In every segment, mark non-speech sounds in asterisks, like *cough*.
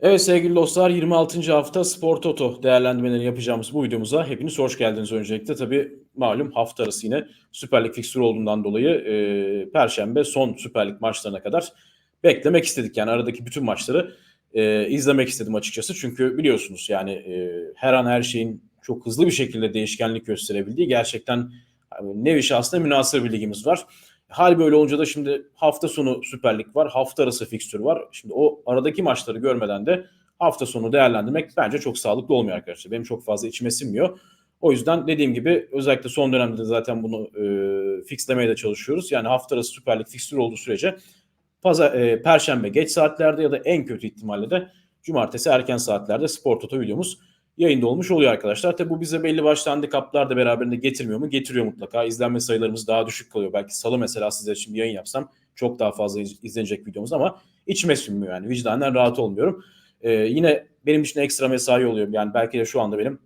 Evet sevgili dostlar 26. hafta Spor Toto değerlendirmelerini yapacağımız bu videomuza hepiniz hoş geldiniz öncelikle. Tabi malum hafta arası yine Süper Lig fikstürü olduğundan dolayı e, Perşembe son Süper Lig maçlarına kadar beklemek istedik. Yani aradaki bütün maçları e, izlemek istedim açıkçası. Çünkü biliyorsunuz yani e, her an her şeyin çok hızlı bir şekilde değişkenlik gösterebildiği gerçekten yani nevi şahsına münasır bir ligimiz var. Hal böyle olunca da şimdi hafta sonu Süper Lig var, hafta arası fikstür var. Şimdi o aradaki maçları görmeden de hafta sonu değerlendirmek bence çok sağlıklı olmuyor arkadaşlar. Benim çok fazla içime sinmiyor. O yüzden dediğim gibi özellikle son dönemde de zaten bunu e, fixlemeye de çalışıyoruz. Yani hafta arası Süper Lig fikstür olduğu sürece pazar, e, Perşembe geç saatlerde ya da en kötü ihtimalle de Cumartesi erken saatlerde Spor Toto videomuz yayında olmuş oluyor arkadaşlar. Tabi bu bize belli başlı handikaplar da beraberinde getirmiyor mu? Getiriyor mutlaka. İzlenme sayılarımız daha düşük kalıyor. Belki salı mesela size şimdi yayın yapsam çok daha fazla izlenecek videomuz ama içime sinmiyor yani. Vicdanen rahat olmuyorum. Ee, yine benim için ekstra mesai oluyor. Yani belki de şu anda benim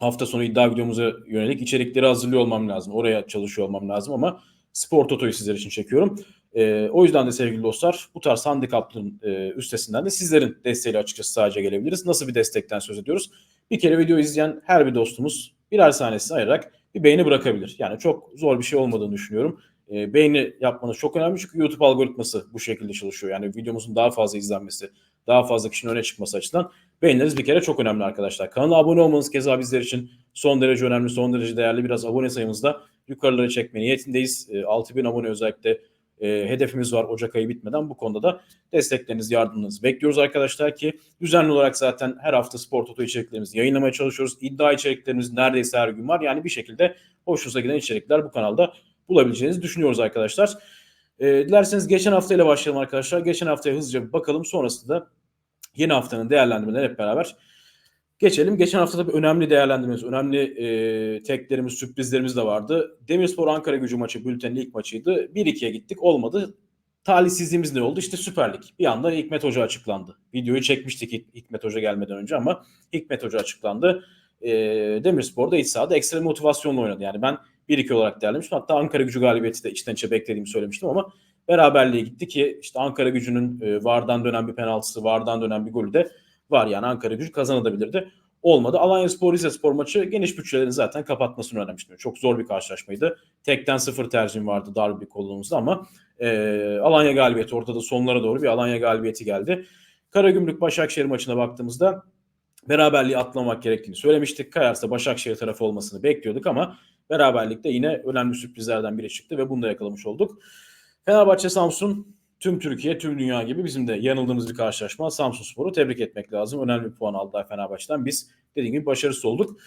hafta sonu iddia videomuza yönelik içerikleri hazırlıyor olmam lazım. Oraya çalışıyor olmam lazım ama Spor Toto'yu sizler için çekiyorum. E, o yüzden de sevgili dostlar bu tarz handikapların e, üstesinden de sizlerin desteğiyle açıkçası sadece gelebiliriz. Nasıl bir destekten söz ediyoruz? Bir kere video izleyen her bir dostumuz birer saniyesi ayırarak bir beğeni bırakabilir. Yani çok zor bir şey olmadığını düşünüyorum. E, beğeni yapmanız çok önemli çünkü YouTube algoritması bu şekilde çalışıyor. Yani videomuzun daha fazla izlenmesi, daha fazla kişinin öne çıkması açısından beğenileriniz bir kere çok önemli arkadaşlar. Kanala abone olmanız keza bizler için son derece önemli, son derece değerli. Biraz abone sayımızda yukarılara çekme niyetindeyiz. E, 6000 abone özellikle e, hedefimiz var Ocak ayı bitmeden. Bu konuda da destekleriniz, yardımınızı bekliyoruz arkadaşlar ki düzenli olarak zaten her hafta spor toto içeriklerimizi yayınlamaya çalışıyoruz. İddia içeriklerimiz neredeyse her gün var. Yani bir şekilde hoşunuza giden içerikler bu kanalda bulabileceğinizi düşünüyoruz arkadaşlar. E, dilerseniz geçen haftayla başlayalım arkadaşlar. Geçen haftaya hızlıca bir bakalım. Sonrasında da yeni haftanın değerlendirmeleri hep beraber Geçelim. Geçen hafta tabii önemli değerlendirmemiz, önemli e, teklerimiz, sürprizlerimiz de vardı. Demirspor Ankara gücü maçı bültenin ilk maçıydı. 1-2'ye gittik. Olmadı. Talihsizliğimiz ne oldu? İşte Süper Lig. Bir anda Hikmet Hoca açıklandı. Videoyu çekmiştik Hikmet Hoca gelmeden önce ama Hikmet Hoca açıklandı. E, Demirspor da iç sahada ekstra motivasyonla oynadı. Yani ben 1-2 olarak değerlendirmiştim. Hatta Ankara gücü galibiyeti de içten içe beklediğimi söylemiştim ama beraberliğe gitti ki işte Ankara gücünün e, Vardan dönen bir penaltısı, Vardan dönen bir golü de var. Yani Ankara gücü kazanabilirdi. Olmadı. Alanya Spor Rize Spor maçı geniş bütçelerini zaten kapatmasını öğrenmiştim. Çok zor bir karşılaşmaydı. Tekten sıfır tercihim vardı dar bir kolluğumuzda ama e, Alanya galibiyeti ortada sonlara doğru bir Alanya galibiyeti geldi. Karagümrük Başakşehir maçına baktığımızda beraberliği atlamak gerektiğini söylemiştik. Kayarsa Başakşehir tarafı olmasını bekliyorduk ama beraberlikte yine önemli sürprizlerden biri çıktı ve bunu da yakalamış olduk. Fenerbahçe Samsun tüm Türkiye, tüm dünya gibi bizim de yanıldığımız bir karşılaşma. Samsun Spor'u tebrik etmek lazım. Önemli bir puan aldı Fenerbahçe'den. Biz dediğim gibi başarısız olduk.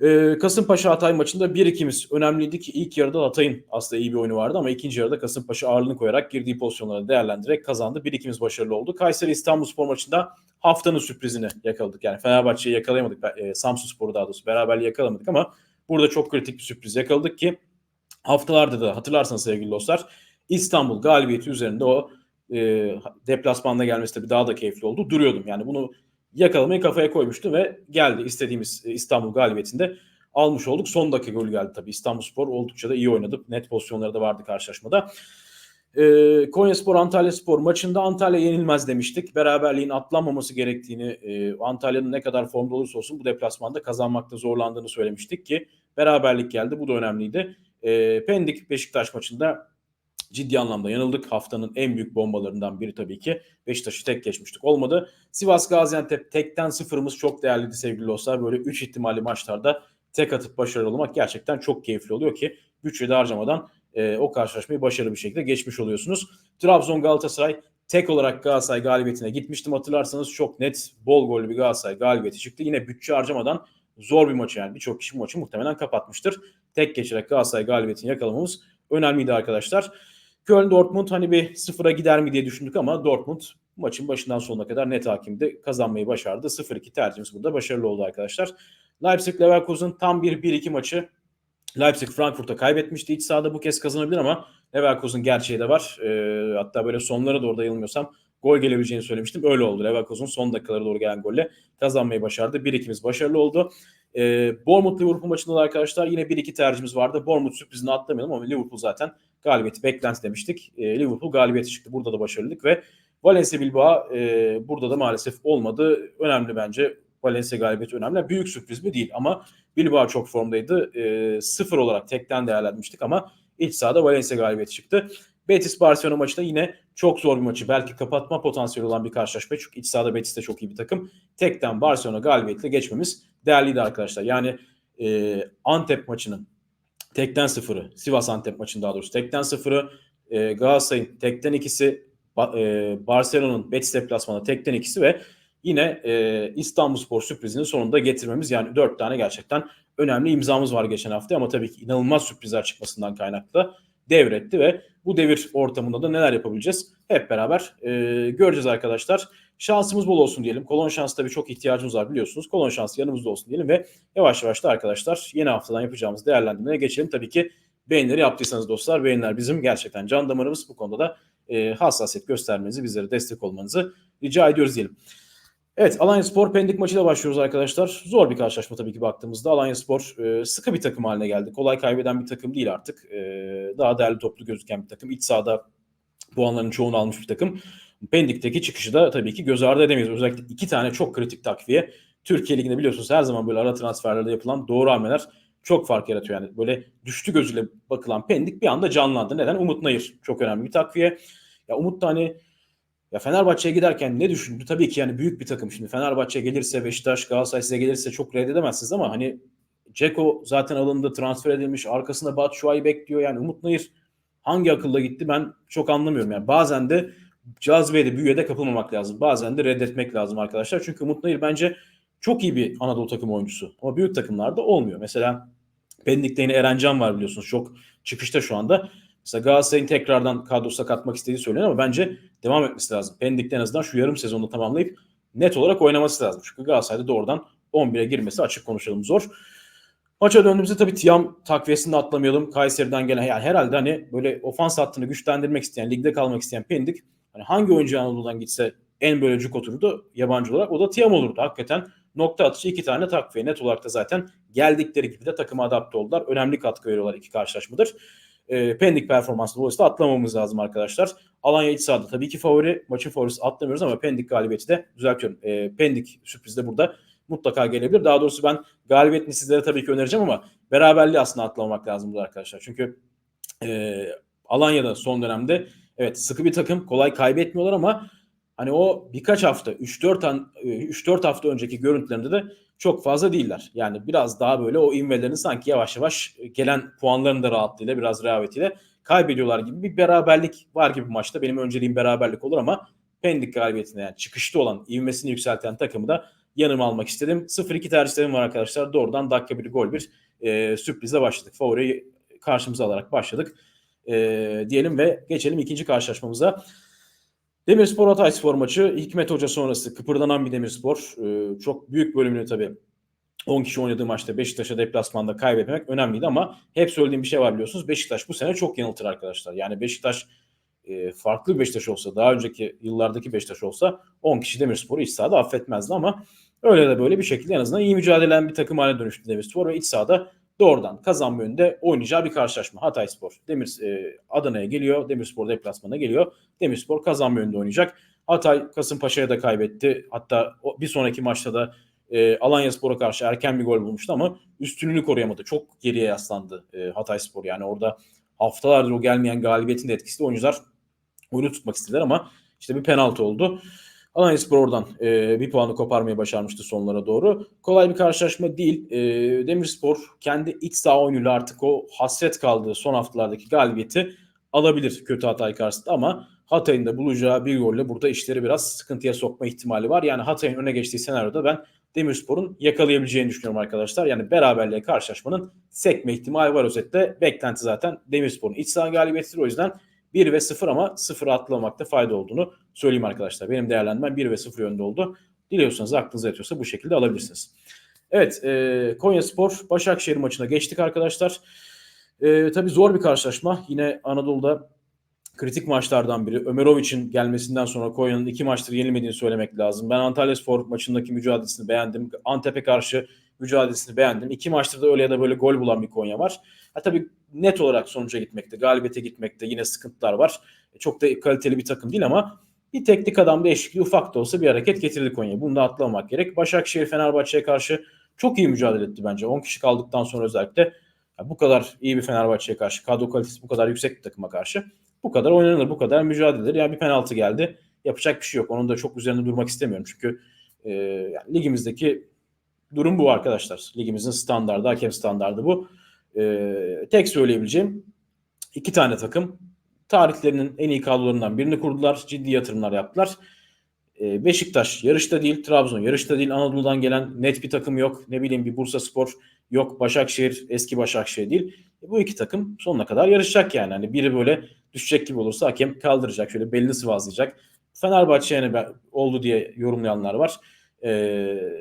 Ee, Kasımpaşa Hatay maçında 1-2'miz önemliydi ki ilk yarıda Hatay'ın aslında iyi bir oyunu vardı ama ikinci yarıda Kasımpaşa ağırlığını koyarak girdiği pozisyonları değerlendirerek kazandı. 1-2'miz başarılı oldu. Kayseri İstanbul Spor maçında haftanın sürprizini yakaladık. Yani Fenerbahçe'yi yakalayamadık. E, Samsun Spor'u daha doğrusu beraberliği yakalamadık ama burada çok kritik bir sürpriz yakaladık ki haftalarda da hatırlarsanız sevgili dostlar İstanbul galibiyeti üzerinde o e, deplasmanda gelmesi tabii daha da keyifli oldu. Duruyordum yani bunu yakalamayı kafaya koymuştu ve geldi istediğimiz e, İstanbul galibiyetinde almış olduk. Son dakika golü geldi tabii. İstanbul Spor oldukça da iyi oynadı. Net pozisyonları da vardı karşılaşmada. Ee, Konya Spor Antalya Spor maçında Antalya yenilmez demiştik. Beraberliğin atlanmaması gerektiğini, e, Antalya'nın ne kadar formda olursa olsun bu deplasmanda kazanmakta zorlandığını söylemiştik ki beraberlik geldi. Bu da önemliydi. E, Pendik Beşiktaş maçında ciddi anlamda yanıldık. Haftanın en büyük bombalarından biri tabii ki Beşiktaş'ı tek geçmiştik. Olmadı. Sivas Gaziantep tekten sıfırımız çok değerliydi sevgili dostlar. Böyle 3 ihtimali maçlarda tek atıp başarılı olmak gerçekten çok keyifli oluyor ki bütçede harcamadan e, o karşılaşmayı başarılı bir şekilde geçmiş oluyorsunuz. Trabzon Galatasaray tek olarak Galatasaray galibiyetine gitmiştim hatırlarsanız çok net bol gollü bir Galatasaray galibiyeti çıktı. Yine bütçe harcamadan zor bir maçı yani birçok kişi maçı muhtemelen kapatmıştır. Tek geçerek Galatasaray galibiyetini yakalamamız önemliydi arkadaşlar. Köln Dortmund hani bir sıfıra gider mi diye düşündük ama Dortmund maçın başından sonuna kadar net hakimdi. Kazanmayı başardı. 0-2 tercihimiz burada başarılı oldu arkadaşlar. Leipzig Leverkusen tam bir 1-2 maçı. Leipzig Frankfurt'a kaybetmişti. İç sahada bu kez kazanabilir ama Leverkusen gerçeği de var. E, hatta böyle sonlara doğru da yanılmıyorsam gol gelebileceğini söylemiştim. Öyle oldu. Leverkusen son dakikalara doğru gelen golle kazanmayı başardı. 1-2'miz başarılı oldu. E, Bournemouth Liverpool maçında da arkadaşlar yine 1-2 tercihimiz vardı. Bournemouth sürprizini atlamayalım ama Liverpool zaten galibiyeti beklenti demiştik. E, Liverpool galibiyeti çıktı. Burada da başarılıydık ve Valencia Bilbao e, burada da maalesef olmadı. Önemli bence. Valencia galibiyeti önemli. Büyük sürpriz mi değil ama Bilbao çok formdaydı. E, sıfır olarak tekten değerlendirmiştik ama iç sahada Valencia galibiyeti çıktı. Betis Barcelona maçı da yine çok zor bir maçı. Belki kapatma potansiyeli olan bir karşılaşma. Çünkü iç sahada Betis de çok iyi bir takım. Tekten Barcelona galibiyetle geçmemiz değerliydi arkadaşlar. Yani e, Antep maçının tekten sıfırı, Sivas Antep maçının daha doğrusu tekten sıfırı, e, Galatasaray'ın tekten ikisi, ba, e, Barcelona'nın Betis deplasmanı tekten ikisi ve yine e, İstanbulspor sürprizinin sonunda getirmemiz yani dört tane gerçekten önemli imzamız var geçen hafta ama tabii ki inanılmaz sürprizler çıkmasından kaynaklı devretti ve bu devir ortamında da neler yapabileceğiz hep beraber e, göreceğiz arkadaşlar. Şansımız bol olsun diyelim. Kolon şansı tabii çok ihtiyacımız var biliyorsunuz. Kolon şansı yanımızda olsun diyelim ve yavaş yavaş da arkadaşlar yeni haftadan yapacağımız değerlendirmeye geçelim. Tabii ki beğenileri yaptıysanız dostlar beğeniler bizim gerçekten can damarımız. Bu konuda da e, hassasiyet göstermenizi, bizlere destek olmanızı rica ediyoruz diyelim. Evet Alanya Spor Pendik maçıyla başlıyoruz arkadaşlar. Zor bir karşılaşma tabii ki baktığımızda. Alanya Spor e, sıkı bir takım haline geldi. Kolay kaybeden bir takım değil artık. E, daha değerli toplu gözüken bir takım. İç sahada puanların çoğunu almış bir takım. Pendik'teki çıkışı da tabii ki göz ardı edemeyiz. Özellikle iki tane çok kritik takviye. Türkiye Ligi'nde biliyorsunuz her zaman böyle ara transferlerde yapılan doğru hamleler çok fark yaratıyor. Yani böyle düştü gözüyle bakılan Pendik bir anda canlandı. Neden? Umut Nayır çok önemli bir takviye. Ya Umut da hani ya Fenerbahçe'ye giderken ne düşündü? Tabii ki yani büyük bir takım şimdi. Fenerbahçe gelirse, Beşiktaş, Galatasaray size gelirse çok reddedemezsiniz ama hani Ceko zaten alındı, transfer edilmiş. Arkasında Batshuayi bekliyor. Yani Umut Nayır hangi akılla gitti ben çok anlamıyorum. Yani bazen de cazibeye de büyüye de kapılmamak lazım. Bazen de reddetmek lazım arkadaşlar. Çünkü Umut Nayır bence çok iyi bir Anadolu takım oyuncusu. Ama büyük takımlarda olmuyor. Mesela Pendik'te yine Erencan var biliyorsunuz. Çok çıkışta şu anda. Mesela Galatasaray'ın tekrardan kadrosuna katmak istediği söyleniyor ama bence devam etmesi lazım. Pendik'te en azından şu yarım sezonu tamamlayıp net olarak oynaması lazım. Çünkü Galatasaray'da doğrudan 11'e girmesi açık konuşalım zor. Maça döndüğümüzde tabii Tiam takviyesini de atlamayalım. Kayseri'den gelen yani herhalde hani böyle ofans hattını güçlendirmek isteyen, ligde kalmak isteyen Pendik hani hangi oyuncu Anadolu'dan gitse en böyle cuk otururdu yabancı olarak o da Tiam olurdu. Hakikaten nokta atışı iki tane takviye net olarak da zaten geldikleri gibi de takıma adapte oldular. Önemli katkı veriyorlar iki karşılaşmadır. E, Pendik performansı dolayısıyla atlamamız lazım arkadaşlar. Alanya iç sahada tabii ki favori. Maçın favorisi atlamıyoruz ama Pendik galibiyeti de düzeltiyorum. E, Pendik sürpriz de burada mutlaka gelebilir. Daha doğrusu ben galibiyetini sizlere tabii ki önereceğim ama beraberliği aslında atlamamak lazım burada arkadaşlar. Çünkü e, Alanya'da son dönemde evet sıkı bir takım kolay kaybetmiyorlar ama hani o birkaç hafta 3-4 an 3-4 hafta önceki görüntülerinde de çok fazla değiller. Yani biraz daha böyle o invelerini sanki yavaş yavaş gelen puanların da rahatlığıyla biraz rehavetiyle kaybediyorlar gibi bir beraberlik var gibi maçta. Benim önceliğim beraberlik olur ama Pendik galibiyetinde yani çıkışta olan ivmesini yükselten takımı da yanıma almak istedim. 0-2 tercihlerim var arkadaşlar. Doğrudan dakika bir gol bir e, sürprize başladık. Favoriyi karşımıza alarak başladık. E, diyelim ve geçelim ikinci karşılaşmamıza. Demirspor Hatayspor maçı Hikmet Hoca sonrası kıpırdanan bir Demirspor. Ee, çok büyük bölümünü tabii 10 kişi oynadığı maçta Beşiktaş'a deplasmanda kaybetmek önemliydi ama hep söylediğim bir şey var biliyorsunuz. Beşiktaş bu sene çok yanıltır arkadaşlar. Yani Beşiktaş e, farklı Beşiktaş olsa, daha önceki yıllardaki Beşiktaş olsa 10 kişi Demirspor'u iç sahada affetmezdi ama öyle de böyle bir şekilde en azından iyi mücadele eden bir takım haline dönüştü Demirspor ve iç sahada doğrudan kazanma yönünde oynayacağı bir karşılaşma. Hatayspor Demir e, Adana'ya geliyor. Demirspor deplasmana geliyor. Demirspor kazanma yönünde oynayacak. Hatay Kasımpaşa'ya da kaybetti. Hatta bir sonraki maçta da e, Alanya Spor'a karşı erken bir gol bulmuştu ama üstünlüğünü koruyamadı. Çok geriye yaslandı e, Hatay Spor. Yani orada haftalardır o gelmeyen galibiyetin de etkisiyle oyuncular oyunu tutmak istediler ama işte bir penaltı oldu. Alanyaspor oradan e, bir puanı koparmayı başarmıştı sonlara doğru. Kolay bir karşılaşma değil. E, Demirspor kendi iç saha oyunuyla artık o hasret kaldığı son haftalardaki galibiyeti alabilir kötü Hatay karşısında ama Hatay'ın da bulacağı bir golle burada işleri biraz sıkıntıya sokma ihtimali var. Yani Hatay'ın öne geçtiği senaryoda ben Demirspor'un yakalayabileceğini düşünüyorum arkadaşlar. Yani beraberliğe karşılaşmanın sekme ihtimali var özetle. Beklenti zaten Demirspor'un iç saha galibiyetidir. O yüzden 1 ve 0 ama 0 atlamakta fayda olduğunu söyleyeyim arkadaşlar. Benim değerlendirmem 1 ve 0 yönde oldu. Diliyorsanız aklınıza yatıyorsa bu şekilde alabilirsiniz. Evet e, Konya Spor Başakşehir maçına geçtik arkadaşlar. E, tabii zor bir karşılaşma. Yine Anadolu'da kritik maçlardan biri. Ömerovic'in gelmesinden sonra Konya'nın iki maçtır yenilmediğini söylemek lazım. Ben Antalya Spor maçındaki mücadelesini beğendim. Antep'e karşı mücadelesini beğendim. İki maçtır da öyle ya da böyle gol bulan bir Konya var. Ha tabii net olarak sonuca gitmekte, galibiyete gitmekte yine sıkıntılar var. Çok da kaliteli bir takım değil ama bir teknik adam değişikliği ufak da olsa bir hareket getirdi Konya. Bunu da atlamamak gerek. Başakşehir Fenerbahçe'ye karşı çok iyi mücadele etti bence. 10 kişi kaldıktan sonra özellikle bu kadar iyi bir Fenerbahçe'ye karşı, kadro kalitesi bu kadar yüksek bir takıma karşı bu kadar oynanır, bu kadar mücadele edilir. Yani bir penaltı geldi. Yapacak bir şey yok. Onun da çok üzerinde durmak istemiyorum. Çünkü e, yani ligimizdeki durum bu arkadaşlar. Ligimizin standardı, hakem standardı bu. E, tek söyleyebileceğim iki tane takım tarihlerinin en iyi kadrolarından birini kurdular. Ciddi yatırımlar yaptılar. E, Beşiktaş yarışta değil, Trabzon yarışta değil. Anadolu'dan gelen net bir takım yok. Ne bileyim bir Bursa Spor yok. Başakşehir eski Başakşehir değil. E, bu iki takım sonuna kadar yarışacak yani. Hani biri böyle düşecek gibi olursa hakem kaldıracak. Şöyle belini sıvazlayacak. Fenerbahçe yani oldu diye yorumlayanlar var. Ee,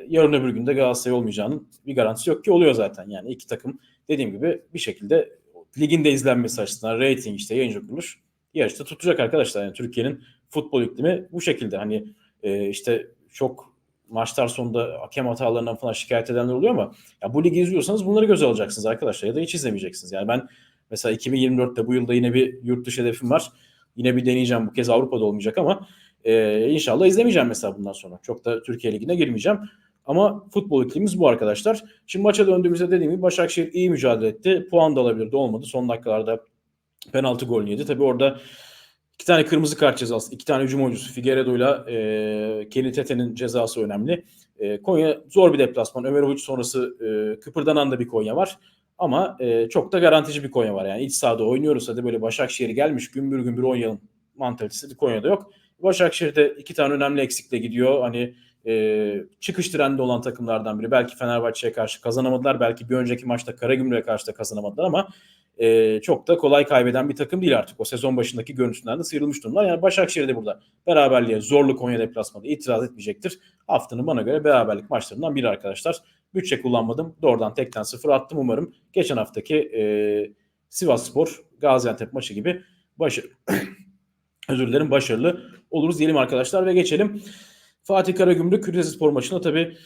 yarın öbür günde Galatasaray olmayacağının bir garantisi yok ki oluyor zaten. Yani iki takım dediğim gibi bir şekilde liginde izlenmesi açısından rating işte yayıncı kuruluş yarışta tutacak arkadaşlar. Yani Türkiye'nin futbol iklimi bu şekilde. Hani e, işte çok maçlar sonunda hakem hatalarından falan şikayet edenler oluyor ama ya bu ligi izliyorsanız bunları göze alacaksınız arkadaşlar ya da hiç izlemeyeceksiniz. Yani ben mesela 2024'te bu yılda yine bir yurt dışı hedefim var. Yine bir deneyeceğim bu kez Avrupa'da olmayacak ama e, inşallah izlemeyeceğim mesela bundan sonra. Çok da Türkiye Ligi'ne girmeyeceğim. Ama futbol iklimimiz bu arkadaşlar. Şimdi maça döndüğümüzde dediğim gibi Başakşehir iyi mücadele etti. Puan da alabilirdi olmadı. Son dakikalarda penaltı golünü yedi. Tabii orada iki tane kırmızı kart cezası, iki tane hücum oyuncusu Figueiredo ile e, Kelly Tete'nin cezası önemli. E, Konya zor bir deplasman. Ömer Uç sonrası e, kıpırdanan da bir Konya var. Ama e, çok da garantici bir Konya var. Yani iç sahada oynuyoruz hadi böyle Başakşehir gelmiş gümbür gümbür oynayalım mantalitesi Konya'da yok. Başakşehir'de iki tane önemli eksikle gidiyor. Hani e, çıkış trendinde olan takımlardan biri. Belki Fenerbahçe'ye karşı kazanamadılar. Belki bir önceki maçta Karagümrük'e karşı da kazanamadılar ama e, çok da kolay kaybeden bir takım değil artık. O sezon başındaki görüntüsünden de sıyrılmış durumlar. Yani Başakşehir de burada beraberliğe zorlu Konya deplasmanı itiraz etmeyecektir. Haftanın bana göre beraberlik maçlarından biri arkadaşlar. Bütçe kullanmadım. Doğrudan tekten sıfır attım. Umarım geçen haftaki e, Sivas Spor Gaziantep maçı gibi başarı *coughs* özür dilerim başarılı oluruz diyelim arkadaşlar ve geçelim. Fatih Karagümrük Rizespor maçında tabii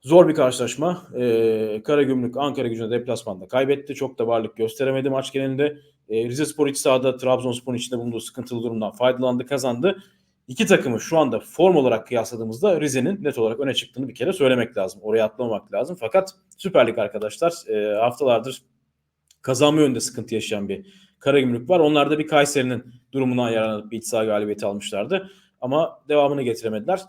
zor bir karşılaşma. Ee, Karagümrük Ankara gücüne deplasmanda kaybetti. Çok da varlık gösteremedi maç genelinde. Ee, Rizespor iç sahada Trabzonspor'un içinde bulunduğu sıkıntılı durumdan faydalandı, kazandı. İki takımı şu anda form olarak kıyasladığımızda Rize'nin net olarak öne çıktığını bir kere söylemek lazım. Oraya atlamamak lazım. Fakat Süper Lig arkadaşlar e, haftalardır kazanma yönünde sıkıntı yaşayan bir Karagümrük var. Onlar da bir Kayseri'nin durumuna yararlanıp bir iç saha galibiyeti almışlardı. Ama devamını getiremediler.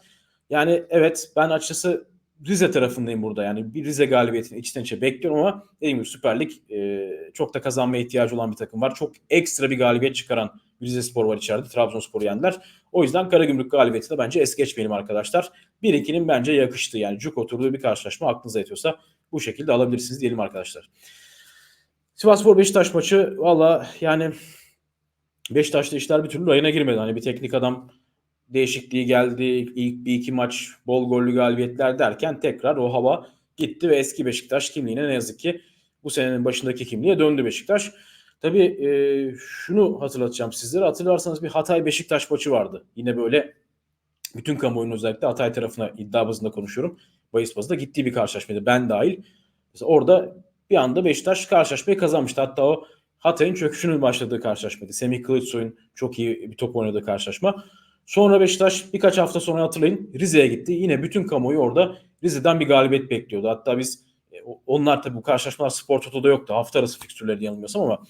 Yani evet ben açıkçası Rize tarafındayım burada. Yani bir Rize galibiyetini içten içe bekliyorum ama dediğim gibi Süper Lig e, çok da kazanmaya ihtiyacı olan bir takım var. Çok ekstra bir galibiyet çıkaran Rize Spor var içeride. Trabzonspor'u yendiler. O yüzden Karagümrük galibiyeti de bence es geçmeyelim arkadaşlar. 1-2'nin bence yakıştı. Yani cuk oturduğu bir karşılaşma aklınıza yetiyorsa bu şekilde alabilirsiniz diyelim arkadaşlar. Sivasspor Beşiktaş maçı valla yani Beşiktaş'ta işler bir türlü rayına girmedi. Hani bir teknik adam değişikliği geldi. İlk bir iki maç bol gollü galibiyetler derken tekrar o hava gitti ve eski Beşiktaş kimliğine ne yazık ki bu senenin başındaki kimliğe döndü Beşiktaş. Tabii e, şunu hatırlatacağım sizlere. Hatırlarsanız bir Hatay Beşiktaş maçı vardı. Yine böyle bütün kamuoyunun özellikle Hatay tarafına iddia bazında konuşuyorum. Bayis bazında gittiği bir karşılaşmaydı. Ben dahil. Mesela orada bir anda Beşiktaş karşılaşmayı kazanmıştı. Hatta o Hatay'ın çöküşünün başladığı karşılaşmaydı. Semih Kılıçsoy'un çok iyi bir top oynadığı karşılaşma. Sonra Beşiktaş birkaç hafta sonra hatırlayın Rize'ye gitti. Yine bütün kamuoyu orada Rize'den bir galibiyet bekliyordu. Hatta biz e, onlar tabii bu karşılaşmalar Spor Toto'da yoktu. Hafta arası fikstürleri yanılmıyorsam ama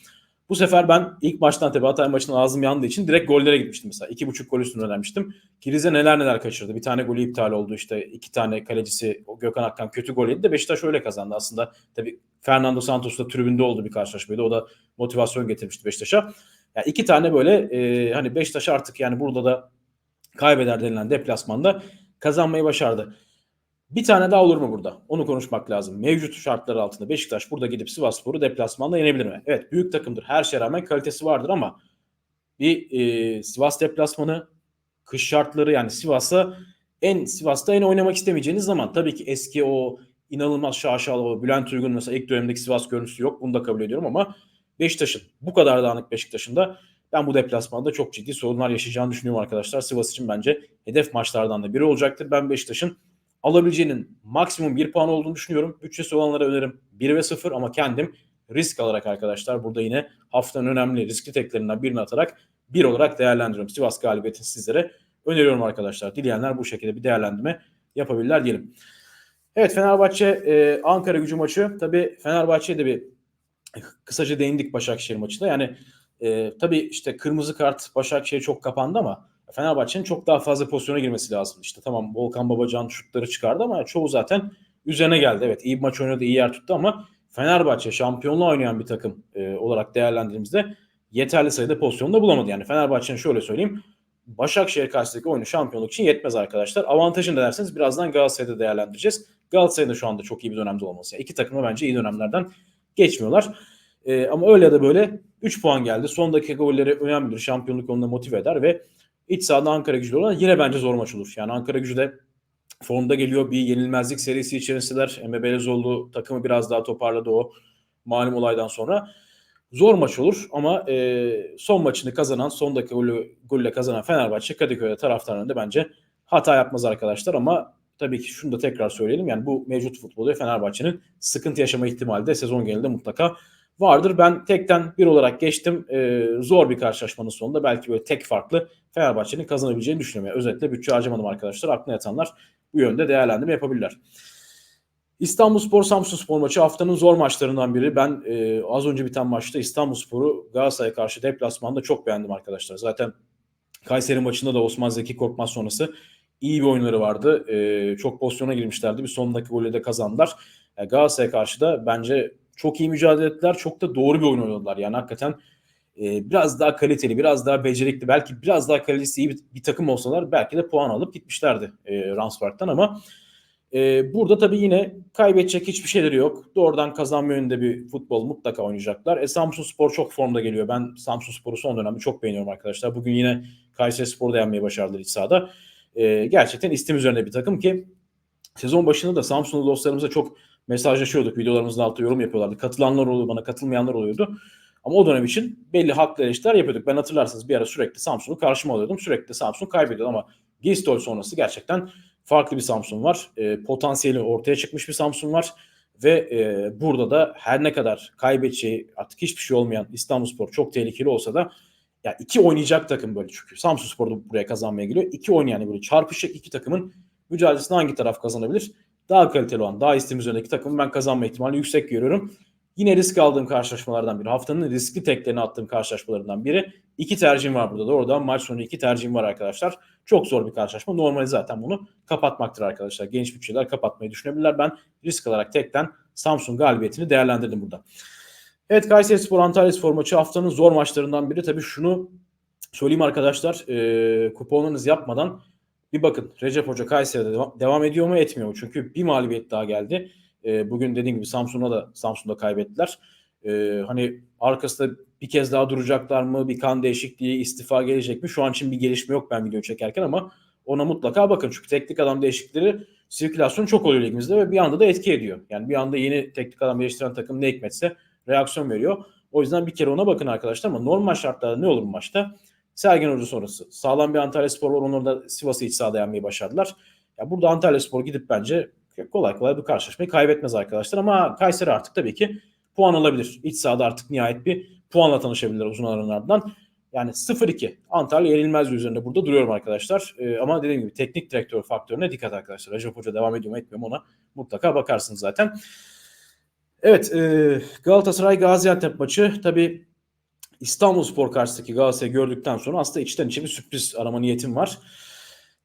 bu sefer ben ilk maçtan tabii Hatay maçının ağzım yandığı için direkt gollere gitmiştim mesela. İki buçuk gol üstüne önermiştim. Ki Rize neler neler kaçırdı. Bir tane golü iptal oldu işte. iki tane kalecisi Gökhan Akkan kötü gol yedi de Beşiktaş öyle kazandı. Aslında tabii Fernando Santos da tribünde oldu bir karşılaşmaydı. O da motivasyon getirmişti Beşiktaş'a. Yani iki tane böyle e, hani Beşiktaş artık yani burada da kaybeder denilen deplasmanda kazanmayı başardı. Bir tane daha olur mu burada? Onu konuşmak lazım. Mevcut şartlar altında Beşiktaş burada gidip Sivasspor'u deplasmanda yenebilir mi? Evet büyük takımdır. Her şeye rağmen kalitesi vardır ama bir e, Sivas deplasmanı kış şartları yani Sivas'a en Sivas'ta en oynamak istemeyeceğiniz zaman tabii ki eski o inanılmaz şaşalı o Bülent Uygun mesela ilk dönemdeki Sivas görüntüsü yok. Bunu da kabul ediyorum ama Beşiktaş'ın bu kadar dağınık Beşiktaş'ın da ben bu deplasmanda çok ciddi sorunlar yaşayacağını düşünüyorum arkadaşlar. Sivas için bence hedef maçlardan da biri olacaktır. Ben Beşiktaş'ın alabileceğinin maksimum 1 puan olduğunu düşünüyorum. Bütçesi olanlara önerim 1 ve 0 ama kendim risk alarak arkadaşlar burada yine haftanın önemli riskli teklerinden birini atarak 1 olarak değerlendiriyorum. Sivas galibiyetini sizlere öneriyorum arkadaşlar. Dileyenler bu şekilde bir değerlendirme yapabilirler diyelim. Evet Fenerbahçe e, Ankara gücü maçı. Tabii Fenerbahçe'ye de bir kısaca değindik Başakşehir maçında. Yani e, tabii işte kırmızı kart Başakşehir çok kapandı ama Fenerbahçe'nin çok daha fazla pozisyona girmesi lazım. İşte tamam Volkan Babacan şutları çıkardı ama çoğu zaten üzerine geldi. Evet iyi bir maç oynadı, iyi yer tuttu ama Fenerbahçe şampiyonluğa oynayan bir takım e, olarak değerlendirdiğimizde yeterli sayıda pozisyonu da bulamadı. Yani Fenerbahçe'nin şöyle söyleyeyim Başakşehir karşısındaki oyunu şampiyonluk için yetmez arkadaşlar. Avantajını da derseniz birazdan Galatasaray'da değerlendireceğiz. Galatasaray'ın şu anda çok iyi bir dönemde olması. Yani iki takım da bence iyi dönemlerden geçmiyorlar. Ee, ama öyle ya da böyle 3 puan geldi. Son dakika golleri önemlidir. Şampiyonluk yolunda motive eder ve iç sahada Ankara gücü olan yine bence zor maç olur. Yani Ankara gücü de formda geliyor. Bir yenilmezlik serisi içerisindeler. Emre Belezoğlu takımı biraz daha toparladı o malum olaydan sonra. Zor maç olur ama e, son maçını kazanan, son dakika golü, golle kazanan Fenerbahçe Kadıköy'de taraftarının da bence hata yapmaz arkadaşlar ama tabii ki şunu da tekrar söyleyelim. Yani bu mevcut futbolda Fenerbahçe'nin sıkıntı yaşama ihtimali de sezon genelinde mutlaka vardır. Ben tekten bir olarak geçtim. E, zor bir karşılaşmanın sonunda belki böyle tek farklı Fenerbahçe'nin kazanabileceğini düşünüyorum. Yani özellikle bütçe harcamadım arkadaşlar. Aklına yatanlar bu yönde değerlendirme yapabilirler. İstanbulspor Samsunspor maçı haftanın zor maçlarından biri. Ben e, az önce biten maçta İstanbulspor'u Galatasaray'a karşı deplasmanda çok beğendim arkadaşlar. Zaten Kayseri maçında da Osman Zeki Korkmaz sonrası iyi bir oyunları vardı. E, çok pozisyona girmişlerdi. Bir son dakika de kazandılar. Yani Galatasaray'a karşı da bence çok iyi mücadele ettiler. Çok da doğru bir oyun oynadılar. Yani hakikaten e, biraz daha kaliteli, biraz daha becerikli, belki biraz daha kalitesi iyi bir, bir takım olsalar belki de puan alıp gitmişlerdi e, Ranspark'tan ama e, burada tabii yine kaybedecek hiçbir şeyleri yok. Doğrudan kazanma yönünde bir futbol mutlaka oynayacaklar. E, Samsun Spor çok formda geliyor. Ben Samsun Spor'u son dönemde çok beğeniyorum arkadaşlar. Bugün yine Kayseri Spor'u da yenmeyi başardılar iç sahada. E, gerçekten istim üzerine bir takım ki sezon başında da Samsunlu dostlarımıza çok mesajlaşıyorduk. Videolarımızın altında yorum yapıyorlardı. Katılanlar oluyordu bana, katılmayanlar oluyordu. Ama o dönem için belli haklı eleştiriler yapıyorduk. Ben hatırlarsınız bir ara sürekli Samsun'u karşıma alıyordum. Sürekli Samsun kaybediyordu ama Gistol sonrası gerçekten farklı bir Samsun var. E, potansiyeli ortaya çıkmış bir Samsun var. Ve e, burada da her ne kadar kaybedeceği artık hiçbir şey olmayan İstanbulspor çok tehlikeli olsa da ya iki oynayacak takım böyle çünkü. Samsunspor da buraya kazanmaya geliyor. İki oynayan yani böyle çarpışacak iki takımın mücadelesinde hangi taraf kazanabilir? Daha kaliteli olan, daha istim üzerindeki takımın ben kazanma ihtimali yüksek görüyorum. Yine risk aldığım karşılaşmalardan biri. Haftanın riskli teklerini attığım karşılaşmalarından biri. İki tercihim var burada da. Oradan maç sonu iki tercihim var arkadaşlar. Çok zor bir karşılaşma. Normali zaten bunu kapatmaktır arkadaşlar. Genç bütçeler kapatmayı düşünebilirler. Ben risk alarak tekten Samsun galibiyetini değerlendirdim burada. Evet Kayseri Spor Antalya Spor maçı haftanın zor maçlarından biri. Tabii şunu söyleyeyim arkadaşlar. E, kuponlarınızı yapmadan bir bakın Recep Hoca Kayseri'de devam, ediyor mu etmiyor mu? Çünkü bir mağlubiyet daha geldi. E, bugün dediğim gibi Samsun'a da Samsun'da kaybettiler. E, hani arkasında bir kez daha duracaklar mı? Bir kan değişikliği, istifa gelecek mi? Şu an için bir gelişme yok ben video çekerken ama ona mutlaka bakın. Çünkü teknik adam değişiklikleri sirkülasyon çok oluyor ligimizde ve bir anda da etki ediyor. Yani bir anda yeni teknik adam değiştiren takım ne hikmetse reaksiyon veriyor. O yüzden bir kere ona bakın arkadaşlar ama normal şartlarda ne olur maçta? Sergen Hoca sonrası. Sağlam bir Antalya Spor var. Onları da Sivas'ı iç sahada yenmeyi başardılar. Ya burada Antalya Spor gidip bence kolay kolay bu karşılaşmayı kaybetmez arkadaşlar. Ama Kayseri artık tabii ki puan alabilir. İç sahada artık nihayet bir puanla tanışabilirler uzun aranın ardından. Yani 0-2 Antalya yenilmez üzerinde burada duruyorum arkadaşlar. Ee, ama dediğim gibi teknik direktör faktörüne dikkat arkadaşlar. Recep Hoca devam ediyor mu etmiyor mu ona mutlaka bakarsınız zaten. Evet e, Galatasaray Gaziantep maçı tabi İstanbul Spor karşısındaki Galatasaray'ı gördükten sonra aslında içten içe bir sürpriz arama niyetim var.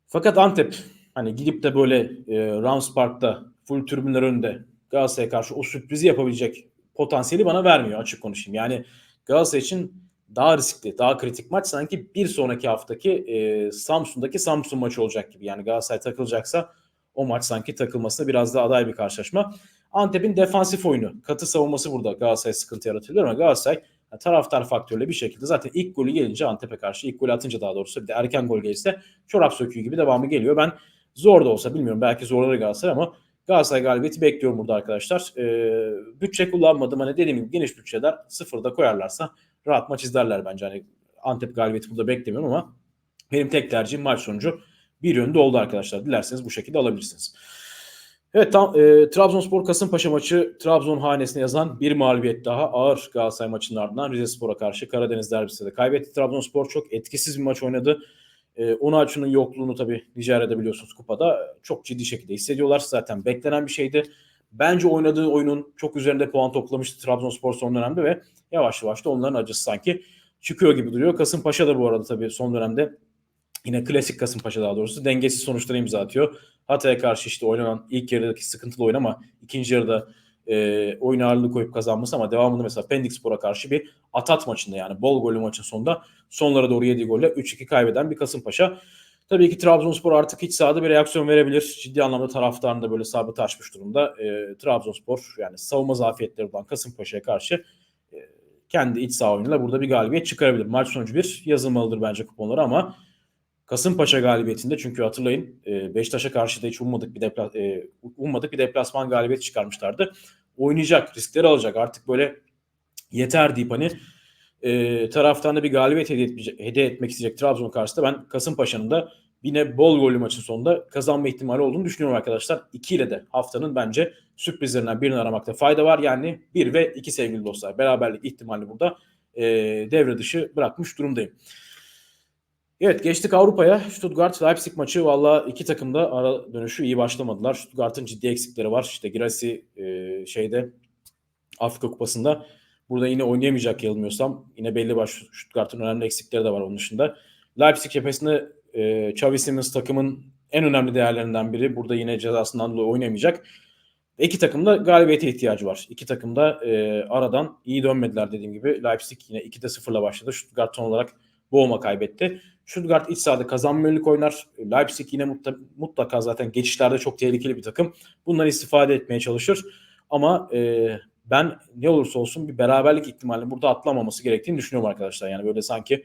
Fakat Antep hani gidip de böyle e, Rams Park'ta full tribünler önünde Galatasaray'a karşı o sürprizi yapabilecek potansiyeli bana vermiyor açık konuşayım. Yani Galatasaray için daha riskli, daha kritik maç sanki bir sonraki haftaki e, Samsun'daki Samsun maçı olacak gibi. Yani Galatasaray takılacaksa o maç sanki takılmasına biraz daha aday bir karşılaşma. Antep'in defansif oyunu, katı savunması burada Galatasaray sıkıntı yaratıyor ama Galatasaray yani taraftar faktörüyle bir şekilde zaten ilk golü gelince Antep'e karşı ilk golü atınca daha doğrusu bir de erken gol gelirse çorap söküğü gibi devamı geliyor. Ben zor da olsa bilmiyorum belki zorları Galatasaray ama Galatasaray galibiyeti bekliyorum burada arkadaşlar. Ee, bütçe kullanmadım. Hani dediğim gibi geniş bütçeler sıfırda koyarlarsa rahat maç izlerler bence. Hani Antep galibiyeti burada beklemiyorum ama benim tek tercihim maç sonucu bir yönde oldu arkadaşlar. Dilerseniz bu şekilde alabilirsiniz. Evet tam e, Trabzonspor Kasımpaşa maçı Trabzon hanesine yazan bir mağlubiyet daha ağır Galatasaray maçının ardından Rize Spor'a karşı Karadeniz derbisinde de kaybetti. Trabzonspor çok etkisiz bir maç oynadı. E, Onaçu'nun yokluğunu tabii Nijerya'da biliyorsunuz kupada çok ciddi şekilde hissediyorlar. Zaten beklenen bir şeydi. Bence oynadığı oyunun çok üzerinde puan toplamıştı Trabzonspor son dönemde ve yavaş yavaş da onların acısı sanki çıkıyor gibi duruyor. Kasımpaşa da bu arada tabii son dönemde yine klasik Kasımpaşa daha doğrusu dengesiz sonuçlara imza atıyor. Hatay'a karşı işte oynanan ilk yarıdaki sıkıntılı oyun ama ikinci yarıda e, oyun ağırlığı koyup kazanması ama devamında mesela Pendik Spor'a karşı bir atat maçında yani bol gollü maçın sonunda sonlara doğru yediği golle 3-2 kaybeden bir Kasımpaşa. Tabii ki Trabzonspor artık hiç sahada bir reaksiyon verebilir. Ciddi anlamda taraftarını da böyle sabit açmış durumda. E, Trabzonspor yani savunma zafiyetleri olan Kasımpaşa'ya karşı e, kendi iç saha oyunuyla burada bir galibiyet çıkarabilir. Maç sonucu bir yazılmalıdır bence kuponları ama Kasımpaşa galibiyetinde çünkü hatırlayın e, Beşiktaş'a karşı da hiç ummadık bir depla, e, ummadık bir deplasman galibiyeti çıkarmışlardı. Oynayacak, riskleri alacak. Artık böyle yeter deyip hani e, taraftan da bir galibiyet hediye, etmeyecek, hediye etmek isteyecek Trabzon karşısında ben Kasımpaşa'nın da yine bol gollü maçın sonunda kazanma ihtimali olduğunu düşünüyorum arkadaşlar. 2 ile de haftanın bence sürprizlerinden birini aramakta fayda var. Yani 1 ve 2 sevgili dostlar. Beraberlik ihtimali burada e, devre dışı bırakmış durumdayım. Evet geçtik Avrupa'ya. Stuttgart-Leipzig maçı valla iki takım da ara dönüşü iyi başlamadılar. Stuttgart'ın ciddi eksikleri var. İşte Girasi e, şeyde Afrika Kupası'nda burada yine oynayamayacak yanılmıyorsam. Yine belli baş Stuttgart'ın önemli eksikleri de var onun dışında. Leipzig cephesinde e, Xavi Simons takımın en önemli değerlerinden biri. Burada yine cezasından dolayı oynayamayacak. İki takım da galibiyete ihtiyacı var. İki takım da e, aradan iyi dönmediler dediğim gibi. Leipzig yine 2'de 0'la başladı. Stuttgart son olarak boğma kaybetti. Stuttgart iç sahada kazanma yönelik oynar. Leipzig yine mutlaka, zaten geçişlerde çok tehlikeli bir takım. Bundan istifade etmeye çalışır. Ama e, ben ne olursa olsun bir beraberlik ihtimalini burada atlamaması gerektiğini düşünüyorum arkadaşlar. Yani böyle sanki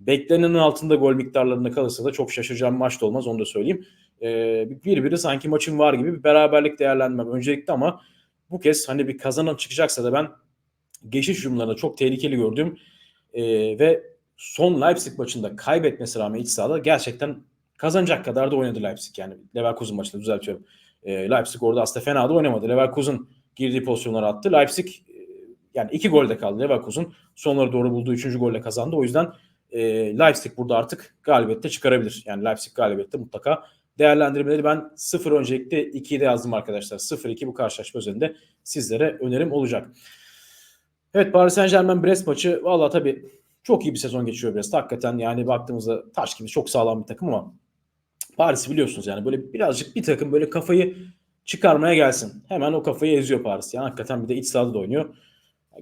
beklenenin altında gol miktarlarında kalırsa da çok şaşıracağım maç da olmaz onu da söyleyeyim. E, bir biri sanki maçın var gibi bir beraberlik değerlendirmem öncelikle ama bu kez hani bir kazanan çıkacaksa da ben geçiş hücumlarında çok tehlikeli gördüğüm e, ve son Leipzig maçında kaybetmesi rağmen iç sahada gerçekten kazanacak kadar da oynadı Leipzig. Yani Leverkusen maçında düzeltiyorum. E, Leipzig orada aslında fena da oynamadı. Leverkusen girdiği pozisyonları attı. Leipzig e, yani iki golde kaldı Leverkusen. Sonları doğru bulduğu üçüncü golle kazandı. O yüzden e, Leipzig burada artık galibiyette çıkarabilir. Yani Leipzig galibiyette mutlaka değerlendirmeleri ben 0 öncelikle 2'yi de yazdım arkadaşlar. 0-2 bu karşılaşma üzerinde sizlere önerim olacak. Evet Paris Saint Germain Brest maçı valla tabii çok iyi bir sezon geçiyor biraz. Hakikaten yani baktığımızda taş gibi çok sağlam bir takım ama Paris biliyorsunuz yani böyle birazcık bir takım böyle kafayı çıkarmaya gelsin. Hemen o kafayı eziyor Paris. Yani hakikaten bir de iç sahada da oynuyor.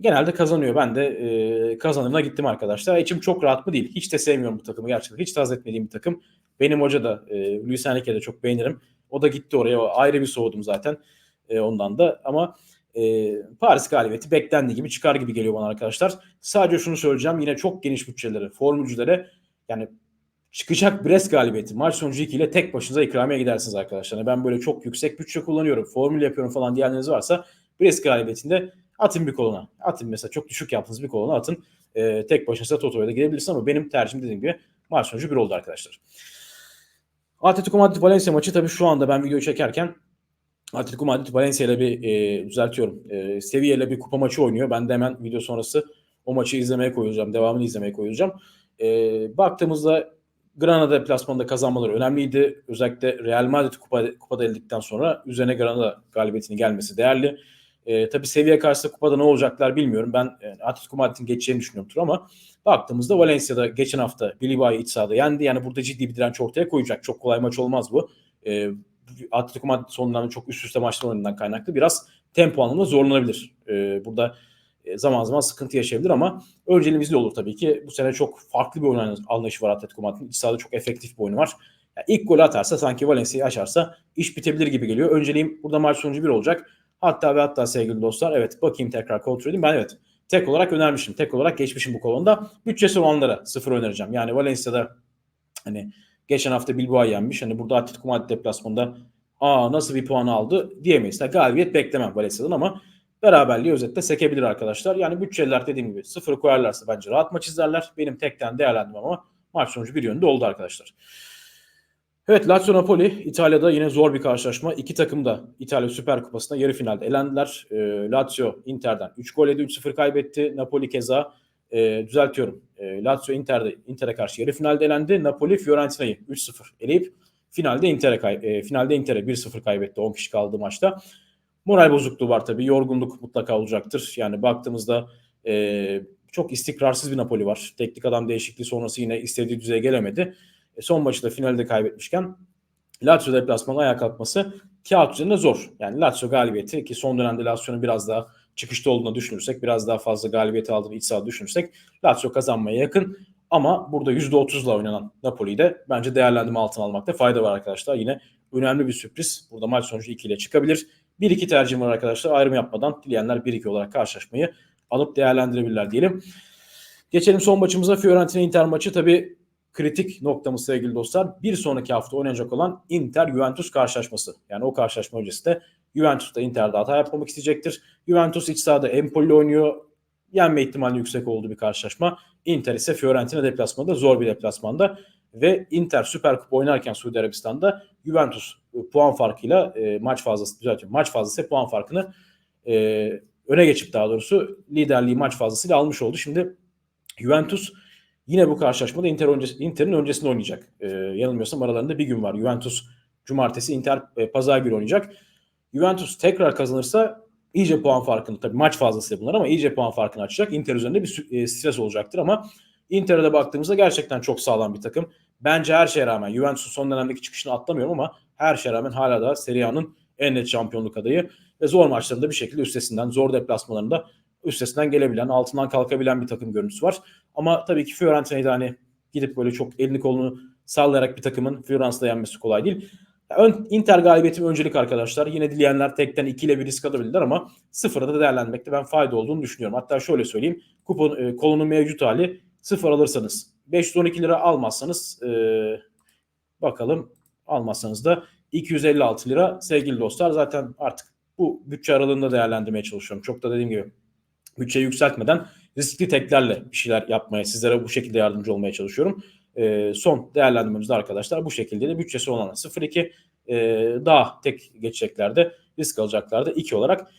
Genelde kazanıyor. Ben de e, kazanırına gittim arkadaşlar. İçim çok rahat mı değil. Hiç de sevmiyorum bu takımı gerçekten. Hiç taz etmediğim bir takım. Benim hoca da e, Luis Enrique'de çok beğenirim. O da gitti oraya. Ayrı bir soğudum zaten e, ondan da. Ama e, Paris galibiyeti beklendiği gibi çıkar gibi geliyor bana arkadaşlar. Sadece şunu söyleyeceğim. Yine çok geniş bütçelere, formülcülere yani çıkacak Brest galibiyeti maç sonucu 2 ile tek başınıza ikramiye gidersiniz arkadaşlar. Yani ben böyle çok yüksek bütçe kullanıyorum, formül yapıyorum falan diyenleriniz varsa Brest galibiyetinde atın bir koluna. Atın mesela çok düşük yaptığınız bir koluna atın. E, tek başınıza Toto'ya da gidebilirsiniz ama benim tercihim dediğim gibi maç sonucu 1 oldu arkadaşlar. Atletico Madrid Valencia maçı tabii şu anda ben videoyu çekerken Atletico Madrid Valencia ile bir e, düzeltiyorum. E, seviyeyle bir kupa maçı oynuyor. Ben de hemen video sonrası o maçı izlemeye koyacağım. Devamını izlemeye koyacağım. E, baktığımızda Granada deplasmanında kazanmaları önemliydi. Özellikle Real Madrid kupa, kupada eldikten sonra üzerine Granada galibiyetinin gelmesi değerli. E, tabii seviye karşısında kupada ne olacaklar bilmiyorum. Ben e, Atletico Madrid'in geçeceğini düşünüyorum ama baktığımızda Valencia'da geçen hafta Bilbao'yu iç sahada yendi. Yani burada ciddi bir direnç ortaya koyacak. Çok kolay maç olmaz bu. E, Atletico Madrid sonundan çok üst üste maçlar oynadığından kaynaklı biraz tempo anlamında zorlanabilir. E, burada zaman zaman sıkıntı yaşayabilir ama önceliğimizde olur tabii ki. Bu sene çok farklı bir oyun anlayışı var Atletico Madrid'in. İç sahada çok efektif bir oyunu var. Yani ilk golü atarsa sanki Valencia'yı aşarsa iş bitebilir gibi geliyor. Önceliğim burada maç sonucu bir olacak. Hatta ve hatta sevgili dostlar evet bakayım tekrar kontrol edeyim. Ben evet tek olarak önermişim. Tek olarak geçmişim bu kolonda. Bütçesi olanlara sıfır önereceğim. Yani Valencia'da hani Geçen hafta Bilbao yenmiş. Hani burada Atletico Madrid deplasmanında aa nasıl bir puan aldı diyemeyiz. Yani galibiyet beklemem Valencia'dan ama beraberliği özetle sekebilir arkadaşlar. Yani bütçeler dediğim gibi sıfır koyarlarsa bence rahat maç izlerler. Benim tekten değerlendirmem ama maç sonucu bir yönde oldu arkadaşlar. Evet Lazio Napoli İtalya'da yine zor bir karşılaşma. İki takım da İtalya Süper Kupası'nda yarı finalde elendiler. E, Lazio Inter'den 3 gol yedi 3-0 kaybetti. Napoli keza e, düzeltiyorum. E, Lazio Inter'de Inter'e karşı yarı finalde elendi. Napoli Fiorentina'yı 3-0 eleyip finalde Inter'e e, finalde Inter'e 1-0 kaybetti 10 kişi kaldığı maçta. Moral bozukluğu var tabii. Yorgunluk mutlaka olacaktır. Yani baktığımızda e, çok istikrarsız bir Napoli var. Teknik adam değişikliği sonrası yine istediği düzeye gelemedi. E, son maçı da finalde kaybetmişken Lazio deplasmanı ayağa kalkması kağıt üzerinde zor. Yani Lazio galibiyeti ki son dönemde Lazio'nun biraz daha çıkışta olduğunu düşünürsek, biraz daha fazla galibiyeti aldığını iç sahada düşünürsek Lazio kazanmaya yakın. Ama burada %30'la oynanan Napoli'yi de bence değerlendirme altına almakta fayda var arkadaşlar. Yine önemli bir sürpriz. Burada maç sonucu 2 ile çıkabilir. 1-2 tercihim var arkadaşlar. Ayrım yapmadan dileyenler 1-2 olarak karşılaşmayı alıp değerlendirebilirler diyelim. Geçelim son maçımıza. Fiorentina Inter maçı tabii kritik noktamız sevgili dostlar. Bir sonraki hafta oynanacak olan Inter-Juventus karşılaşması. Yani o karşılaşma öncesi de Juventus da Inter'de hata yapmamak isteyecektir. Juventus iç sahada Empoli oynuyor. Yenme ihtimali yüksek olduğu bir karşılaşma. Inter ise Fiorentina deplasmanında zor bir deplasmanda. Ve Inter Süper Kupa oynarken Suudi Arabistan'da Juventus e, puan farkıyla e, maç fazlası düzeltiyorum. Maç fazlası puan farkını e, öne geçip daha doğrusu liderliği maç fazlasıyla almış oldu. Şimdi Juventus yine bu karşılaşmada Inter öncesi, Inter'in öncesinde oynayacak. E, yanılmıyorsam aralarında bir gün var. Juventus cumartesi, Inter e, pazar günü oynayacak. Juventus tekrar kazanırsa iyice puan farkını tabii maç fazlasıyla bunlar ama iyice puan farkını açacak. Inter üzerinde bir e, stres olacaktır ama Inter'e de baktığımızda gerçekten çok sağlam bir takım. Bence her şeye rağmen Juventus'un son dönemdeki çıkışını atlamıyorum ama her şeye rağmen hala da Serie A'nın en net şampiyonluk adayı ve zor maçlarında bir şekilde üstesinden, zor deplasmalarında üstesinden gelebilen, altından kalkabilen bir takım görüntüsü var. Ama tabii ki Fiorentina'yı da hani gidip böyle çok elini kolunu sallayarak bir takımın Fiorentina'da yenmesi kolay değil. Inter galibiyeti öncelik arkadaşlar. Yine dileyenler tekten 2 ile bir risk alabilirler ama sıfıra da değerlendirmekte ben fayda olduğunu düşünüyorum. Hatta şöyle söyleyeyim. Kupon, e, kolonun mevcut hali sıfır alırsanız 512 lira almazsanız e, bakalım almazsanız da 256 lira sevgili dostlar. Zaten artık bu bütçe aralığında değerlendirmeye çalışıyorum. Çok da dediğim gibi bütçeyi yükseltmeden riskli teklerle bir şeyler yapmaya, sizlere bu şekilde yardımcı olmaya çalışıyorum. E, son değerlendirmemizde arkadaşlar bu şekilde de bütçesi olan 0-2 e, daha tek geçeceklerde risk alacaklarda 2 olarak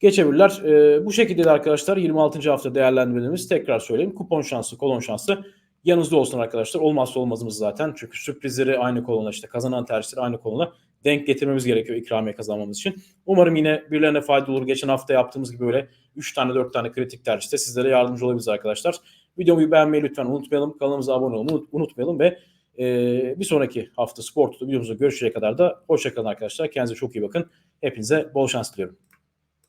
geçebilirler. E, bu şekilde de arkadaşlar 26. hafta değerlendirmelerimiz tekrar söyleyeyim. Kupon şansı, kolon şansı yanınızda olsun arkadaşlar. Olmazsa olmazımız zaten. Çünkü sürprizleri aynı kolona işte kazanan tercihleri aynı kolona denk getirmemiz gerekiyor ikramiye kazanmamız için. Umarım yine birilerine fayda olur. Geçen hafta yaptığımız gibi böyle 3 tane 4 tane kritik tercihte sizlere yardımcı olabiliriz arkadaşlar. Videomu beğenmeyi lütfen unutmayalım. Kanalımıza abone olmayı unutmayalım ve e, bir sonraki hafta spor videomuzda görüşecek kadar da hoşçakalın arkadaşlar. Kendinize çok iyi bakın. Hepinize bol şans diliyorum.